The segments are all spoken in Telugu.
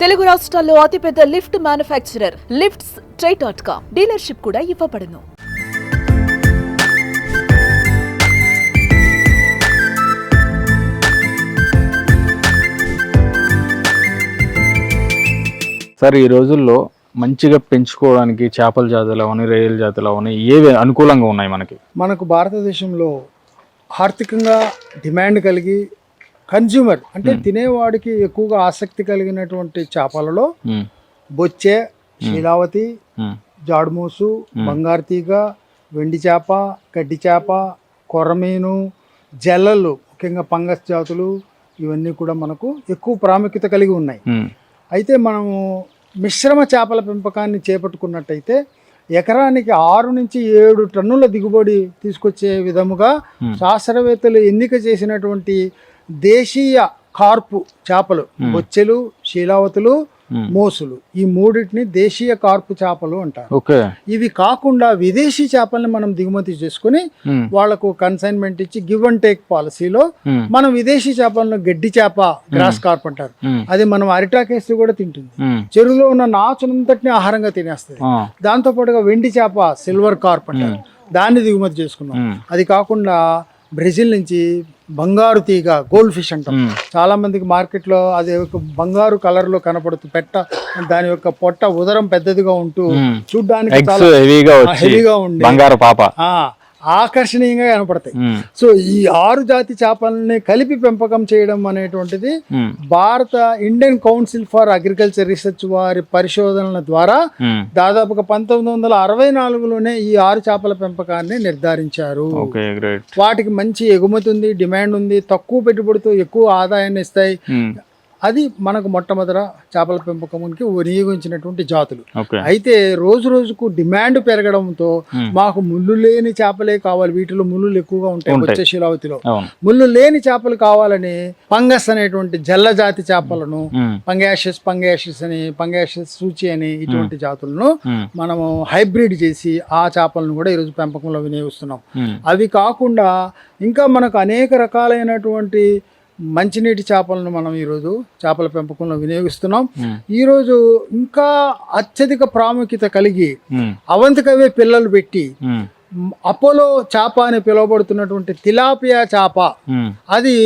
తెలుగు రాష్ట్రాల్లో అతిపెద్ద lift manufacturer lifts try dot com dealership కూడా ఇవ్వబడును. సార్ ఈ రోజుల్లో మంచిగా పెంచుకోవడానికి చేపల జాతులు అవని రొయ్యల జాతులు అవని ఏవి అనుకూలంగా ఉన్నాయి మనకి? మనకు భారతదేశంలో ఆర్థికంగా డిమాండ్ కలిగి కన్జ్యూమర్ అంటే తినేవాడికి ఎక్కువగా ఆసక్తి కలిగినటువంటి చేపలలో బొచ్చె శీలావతి జాడుమూసు బంగారు తీగ వెండి చేప గడ్డి చేప కొర్రమీను జల్లలు ముఖ్యంగా పంగస్ జాతులు ఇవన్నీ కూడా మనకు ఎక్కువ ప్రాముఖ్యత కలిగి ఉన్నాయి. అయితే మనము మిశ్రమ చేపల పెంపకాన్ని చేపట్టుకున్నట్టయితే ఎకరానికి ఆరు నుంచి ఏడు టన్నుల దిగుబడి తీసుకొచ్చే విధముగా శాస్త్రవేత్తలు ఎన్నిక చేసినటువంటి దేశీయ కార్పు చేపలు బొచ్చెలు శీలావతులు. మోసులు. ఈ మూడింటిని దేశీయ కార్పు చేపలు అంటారు. ఇవి కాకుండా విదేశీ చేపల్ని మనం దిగుమతి చేసుకుని వాళ్ళకు కన్సైన్మెంట్ ఇచ్చి గివ్ అండ్ టేక్ పాలసీలో మనం విదేశీ చేపలను గడ్డి చేప గ్రాస్ కార్ప్ అంటారు. అది మనం అరిటాకేసి కూడా తింటుంది. చెరువులో ఉన్న నాచునంతటిని ఆహారంగా తినేస్తుంది. దాంతో పాటుగా వెండి చేప సిల్వర్ కార్ప్ అంటారు. దాన్ని దిగుమతి చేసుకున్నాం. అది కాకుండా బ్రెజిల్ నుంచి బంగారు తీగ గోల్డ్ ఫిష్ అంటాం. చాలా మందికి మార్కెట్లో అది ఒక బంగారు కలర్లో కనపడుతుంది పెట్ట దాని యొక్క పొట్ట ఉదరం పెద్దదిగా ఉంటూ. చూడ్డానికి హెవీగా ఉండి బంగారు పాప. ఆ, ఆకర్షణీయంగా కనపడతాయి. సో ఈ ఆరు జాతి చేపలని కలిపి పెంపకం చేయడం అనేటువంటిది భారత Indian council for agriculture research వారి పరిశోధనల ద్వారా దాదాపుగా పంతొమ్మిది వందల అరవై నాలుగులోనే ఈ ఆరు చేపల పెంపకాన్ని నిర్ధారించారు. వాటికి మంచి ఎగుమతి ఉంది డిమాండ్ ఉంది తక్కువ పెట్టుబడితో ఎక్కువ ఆదాయాన్ని ఇస్తాయి. అది మనకు మొట్టమొదట చేపల పెంపకంకి వినియోగించినటువంటి జాతులు. అయితే రోజు రోజుకు డిమాండ్ పెరగడంతో Hmm. మాకు ముళ్ళు లేని చేపలే కావాలి. వీటిలో ముళ్ళు ఎక్కువగా ఉంటాయి. వచ్చే శిలావతిలో. ముళ్ళు లేని చేపలు కావాలని పంగస్ అనేటువంటి జల్ల జాతి చేపలను పంగాషిస్ పంగాషిస్ అని పంగాషిస్ సూచి అని ఇటువంటి జాతులను మనము హైబ్రిడ్ చేసి ఆ చేపలను కూడా ఈరోజు పెంపకంలో వినియోగిస్తున్నాం. అవి కాకుండా ఇంకా మనకు అనేక రకాలైనటువంటి మంచినీటి చేపలను మనం ఈరోజు చేపల పెంపకంలో వినియోగిస్తున్నాం. ఈరోజు ఇంకా అత్యధిక ప్రాముఖ్యత కలిగి అవంతికవే పిల్లలు పెట్టి అపోలో చేప అని పిలువబడుతున్నటువంటి తిలాపియా చేప. అది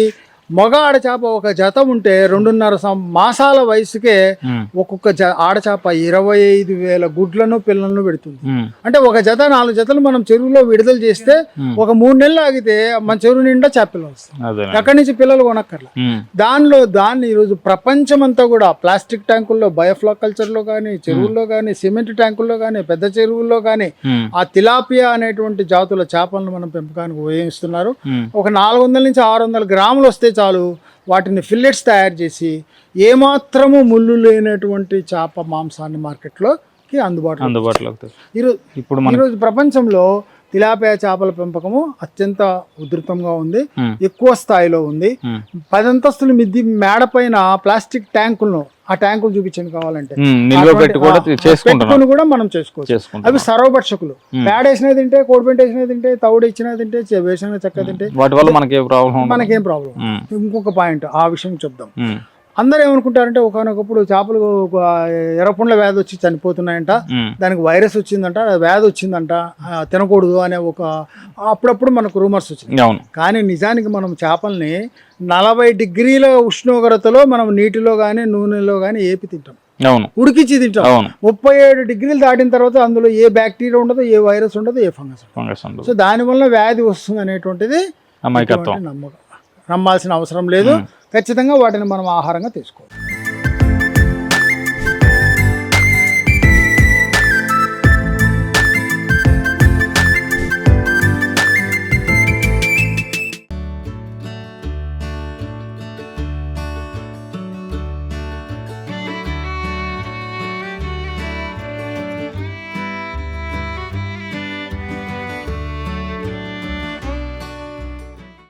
మగ ఆడచేప ఒక జత ఉంటే రెండున్నర మాసాల వయసుకే ఒక్కొక్క ఆడచేప ఇరవై ఐదు వేల గుడ్లను పిల్లలను పెడుతుంది. అంటే ఒక జత నాలుగు జతలు మనం చెరువులో విడుదల చేస్తే. ఒక మూడు నెలలు ఆగితే మన చెరువు నిండా చేపలు వస్తాయి. అదే ఎక్కడి నుంచి పిల్లలు కొనక్కర్లా. దానిలో దాన్ని ఈరోజు ప్రపంచమంతా కూడా ప్లాస్టిక్ ట్యాంకుల్లో బయోఫ్లాక్ కల్చర్లో కానీ చెరువుల్లో కానీ సిమెంట్ ట్యాంకుల్లో కానీ పెద్ద చెరువుల్లో కానీ ఆ తిలాపియా అనేటువంటి జాతుల చేపలను మనం పెంపకానికి ఉపయోగిస్తున్నారు. ఒక నాలుగు వందల నుంచి ఆరు వందల గ్రాములు వస్తే చాలు వాటిని ఫిల్లెట్స్ తయారు చేసి ఏమాత్రము ముళ్ళు లేనటువంటి చేప మాంసాన్ని మార్కెట్లోకి అందుబాటులో అందుబాటులోకి తెచ్చు. ఈరోజు ఇప్పుడు ఈరోజు ప్రపంచంలో తిలాపియా చేపల పెంపకము అత్యంత ఉధృతంగా ఉంది. ఎక్కువ స్థాయిలో ఉంది. ఉమ్, పదంతస్తులు మిద్ది మేడ పైన ప్లాస్టిక్ ట్యాంకులను ఆ ట్యాంకులు చూపించండి కావాలంటే. కూడా పెట్టుకొని కూడా మనం చేసుకోవచ్చు. అవి సర్వభక్షకులు. పేడ వేసినా తింటే కోడిపెంట వేసినా తింటే తవుడు ఇచ్చినా తింటే వేసిన చెక్క తింటే. వాటి వల్ల మనకి ప్రాబ్లం మనకేం ప్రాబ్లం ఇంకొక పాయింట్ ఆ విషయం చెప్దాం. అందరూ ఏమనుకుంటారంటే ఒకనొకప్పుడు చేపలు ఎర్రపుండ్ల వ్యాధి వచ్చి చనిపోతున్నాయంట. దానికి వైరస్ వచ్చిందంట వ్యాధి వచ్చిందంట తినకూడదు అనే ఒక అప్పుడప్పుడు మనకు రూమర్స్ వచ్చినాయి. కానీ నిజానికి మనం చేపల్ని నలభై డిగ్రీల ఉష్ణోగ్రతలో మనం నీటిలో కానీ నూనెలో కానీ ఏపి తింటాం. అవును. ఉడికించి తింటాం. ముప్పై ఏడు డిగ్రీలు దాటిన తర్వాత అందులో ఏ బ్యాక్టీరియా ఉండదు ఏ వైరస్ ఉండదు ఏ ఫంగస్ సో దానివల్ల వ్యాధి వస్తుంది అనేటువంటిది నమ్మకం. నమ్మాల్సిన అవసరం లేదు. ఖచ్చితంగా వాటిని మనం ఆహారంగా తీసుకోవాలి